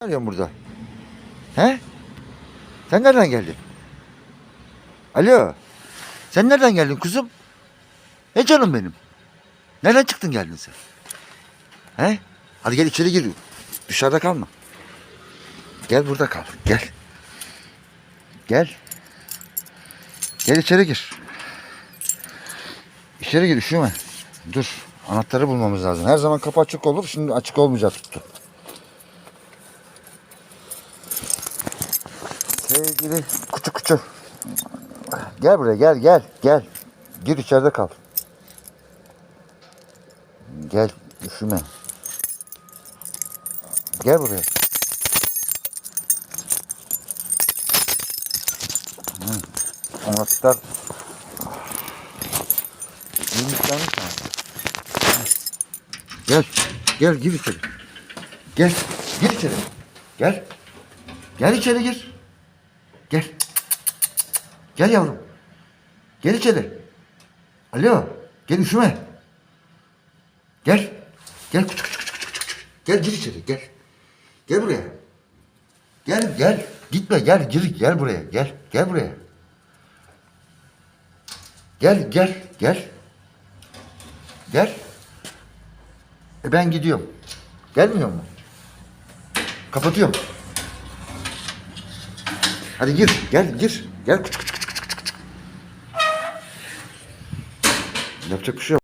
Arıyorsun burada? He? Sen nereden geldin? Alo. Sen nereden geldin kuzum? Ne canım benim? Nereden çıktın geldin sen? He? Hadi gel içeri gir. Dışarıda kalma. Gel burada kal. Gel. Gel. Gel içeri gir. İçeri gir üşüme. Dur. Anahtarı bulmamız lazım. Her zaman kapı açık olur. Şimdi açık olmayacak tuttu. Sevgili kuçu kuçu. Gel buraya gel gel gel. Gir içeride kal. Gel üşüme. Gel buraya. Anahtar. Yumuşlanmış mı? Gel. Gel gir içeri. Gel. Gir içeri. Gel. Gel içeri gir. Gel. Gel yavrum. Gel içeri. Alo. Gel üşüme. Gel. Gel küçük küçük küçük küçük. küçük. Gel gir içeri gel. Gel buraya. Gel gel. Gitme gel gir gel buraya. Gel. Gel buraya. Gel gel gel. Gel. E ben gidiyorum. Gelmiyor mu? Kapatıyorum. Hadi gir. Gel gir. Gel küçük küçük küçük küçük. Yapacak bir şey yok.